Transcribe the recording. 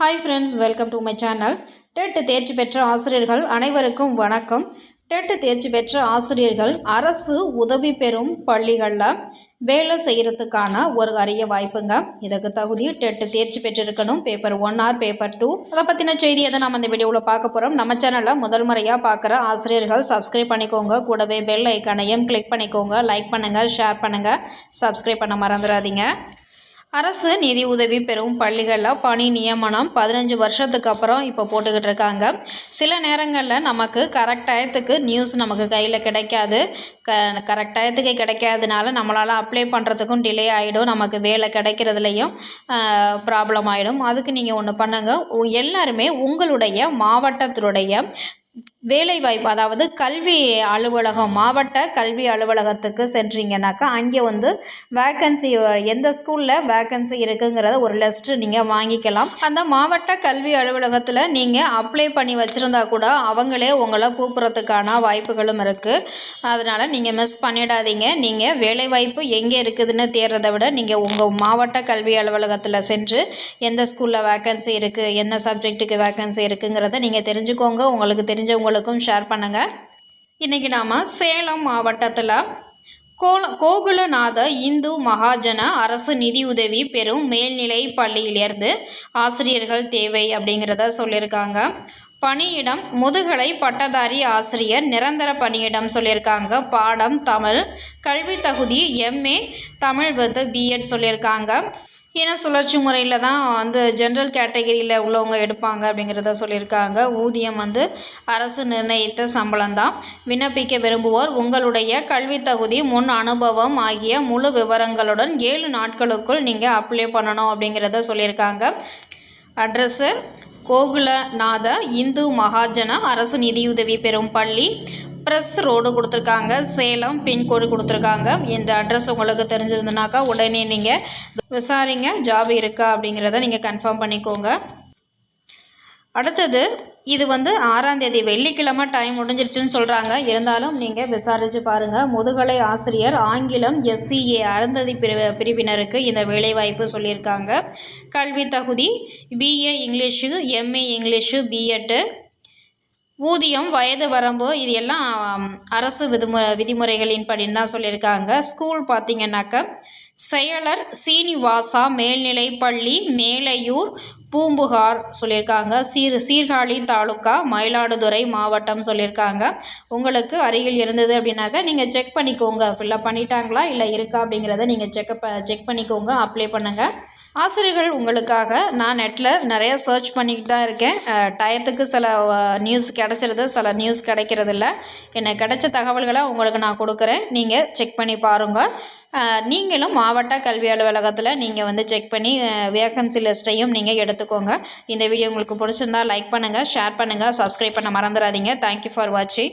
Hi friends welcome to my channel TET தேர்ச்சி பெற்ற ஆசிரியர்கள் அனைவருக்கும் வணக்கம். டெட் தேர்ச்சி பெற்ற ஆசிரியர்கள் அரசு உதவி பெறும் பள்ளிகளில் வேலை செய்கிறதுக்கான ஒரு அரிய வாய்ப்புங்க. இதுக்கு தகுதி டெட்டு தேர்ச்சி பெற்றிருக்கணும். Paper one or paper two அதை பற்றின செய்தி எதை நம்ம இந்த வீடியோவில் பார்க்க போகிறோம் நம்ம சேனலில் முதல் முறையாக பார்க்குற ஆசிரியர்கள் சப்ஸ்கிரைப் பண்ணிக்கோங்க. கூடவே பெல் ஐக்கானையும் கிளிக் பண்ணிக்கோங்க. லைக் பண்ணுங்கள் ஷேர் பண்ணுங்கள் சப்ஸ்கிரைப் பண்ண மறந்துடாதீங்க அரசு நிதி உதவி பெறும் பள்ளிகளில் பணி நியமனம் பதினஞ்சு வருஷத்துக்கு அப்புறம் இப்போ போட்டுக்கிட்டு இருக்காங்க. சில நேரங்களில் நமக்கு கரெக்ட் டயத்துக்கு நியூஸ் நமக்கு கையில் கிடைக்காது. க கரெக்ட் டயத்துக்கு கிடைக்காதனால நம்மளால் அப்ளை பண்ணுறதுக்கும் டிலே ஆகிடும் நமக்கு வேலை கிடைக்கிறதுலையும் ப்ராப்ளம் ஆகிடும் அதுக்கு நீங்கள் ஒன்று பண்ணுங்கள் எல்லாருமே உங்களுடைய மாவட்டத்தினுடைய வேலைவாய்ப்பு அதாவது கல்வி அலுவலகம் மாவட்ட கல்வி அலுவலகத்துக்கு சென்றீங்கன்னாக்கா அங்கே வந்து வேக்கன்சி எந்த ஸ்கூலில் வேக்கன்சி இருக்குங்கிறத ஒரு லிஸ்ட்டு நீங்கள் வாங்கிக்கலாம். அந்த மாவட்ட கல்வி அலுவலகத்தில் நீங்கள் அப்ளை பண்ணி வச்சுருந்தா கூட அவங்களே உங்களை கூப்பிட்றதுக்கான வாய்ப்புகளும் இருக்குது அதனால் நீங்கள் மிஸ் பண்ணிடாதீங்க. நீங்கள் வேலைவாய்ப்பு எங்கே இருக்குதுன்னு தேடுறதை விட நீங்கள் உங்கள் மாவட்ட கல்வி அலுவலகத்தில் சென்று எந்த ஸ்கூலில் வேக்கன்சி இருக்குது என்ன சப்ஜெக்ட்டுக்கு வேக்கன்சி இருக்குங்கிறத நீங்கள் தெரிஞ்சுக்கோங்க. உங்களுக்கு தெரிஞ்சவங்க உங்களுக்கும் ஷேர் பண்ணுங்கள் இன்றைக்கி நாம் சேலம் மாவட்டத்தில் கோல கோகுலநாத இந்து மகாஜன அரசு நிதியுதவி பெறும் மேல்நிலை பள்ளியிலேருந்து ஆசிரியர்கள் தேவை அப்படிங்கிறத சொல்லியிருக்காங்க. பணியிடம் முதுகலை பட்டதாரி ஆசிரியர் நிரந்தர பணியிடம் சொல்லியிருக்காங்க. பாடம் தமிழ் கல்வி தகுதி எம்ஏ தமிழ் வந்து பிஎட் சொல்லியிருக்காங்க. இன சுழற்சி முறையில் தான் வந்து ஜென்ரல் கேட்டகரியில் உள்ளவங்க எடுப்பாங்க அப்படிங்கிறத சொல்லியிருக்காங்க. ஊதியம் வந்து அரசு நிர்ணயித்த சம்பளம் தான். விண்ணப்பிக்க விரும்புவோர் உங்களுடைய கல்வி தகுதி முன் அனுபவம் ஆகிய முழு விவரங்களுடன் ஏழு நாட்களுக்குள் நீங்கள் அப்ளை பண்ணணும் அப்படிங்கிறத சொல்லியிருக்காங்க. அட்ரஸ்ஸு கோகுலநாத இந்து மகாஜன அரசு நிதியுதவி பெறும் பள்ளி ப்ரெஸ் ரோடு கொடுத்துருக்காங்க சேலம் பின்கோடு கொடுத்துருக்காங்க. இந்த அட்ரஸ் உங்களுக்கு தெரிஞ்சிருந்தனாக்கா உடனே நீங்கள் விசாரிங்க ஜாப் இருக்கா அப்படிங்கிறத நீங்கள் கன்ஃபார்ம் பண்ணிக்கோங்க. அடுத்தது இது வந்து ஆறாந்தேதி வெள்ளிக்கிழமை டைம் முடிஞ்சிருச்சுன்னு சொல்கிறாங்க இருந்தாலும் நீங்கள் விசாரித்து பாருங்கள் முதுகலை ஆசிரியர் ஆங்கிலம் எஸ்சிஏ அருந்ததி பிரிவு பிரிவினருக்கு இந்த வேலைவாய்ப்பு சொல்லியிருக்காங்க. கல்வி தகுதி BA English MA English B Ed ஊதியம் வயது வரம்பு இது எல்லாம் அரசு விதிமு விதிமுறைகளின் படின்னு தான் சொல்லியிருக்காங்க. ஸ்கூல் பார்த்திங்கன்னாக்க செயலர் சீனிவாசா மேல்நிலை பள்ளி மேலையூர் பூம்புகார் சொல்லியிருக்காங்க. சீர் சீர்காழி தாலுக்கா மயிலாடுதுறை மாவட்டம் சொல்லியிருக்காங்க. உங்களுக்கு அருகில் இருந்தது அப்படின்னாக்கா நீங்கள் செக் பண்ணிக்கோங்க. ஃபில்லப் பண்ணிட்டாங்களா இல்லை இருக்கா அப்படிங்கிறத நீங்கள் செக்கப் செக் பண்ணிக்கோங்க அப்ளை பண்ணுங்கள் ஆசிரியர்கள் உங்களுக்காக நான் நெட்டில் நிறைய சர்ச் பண்ணிக்கிட்டு தான் இருக்கேன். டயத்துக்கு சில நியூஸ் கிடச்சிருது. சில நியூஸ் கிடைக்கிறதில்ல. எனக்கு கிடைச்ச தகவல்களை உங்களுக்கு நான் கொடுக்குறேன். நீங்கள் செக் பண்ணி பாருங்கள் நீங்களும் மாவட்ட கல்வி அலுவலகத்தில் நீங்கள் வந்து செக் பண்ணி வேகன்சி லிஸ்ட்டையும் நீங்கள் எடுத்துக்கோங்க. இந்த வீடியோ உங்களுக்கு பிடிச்சிருந்தா லைக் பண்ணுங்கள் ஷேர் பண்ணுங்கள் சப்ஸ்கிரைப் பண்ண மறந்துடாதீங்க. தேங்க்யூ ஃபார் வாட்சிங்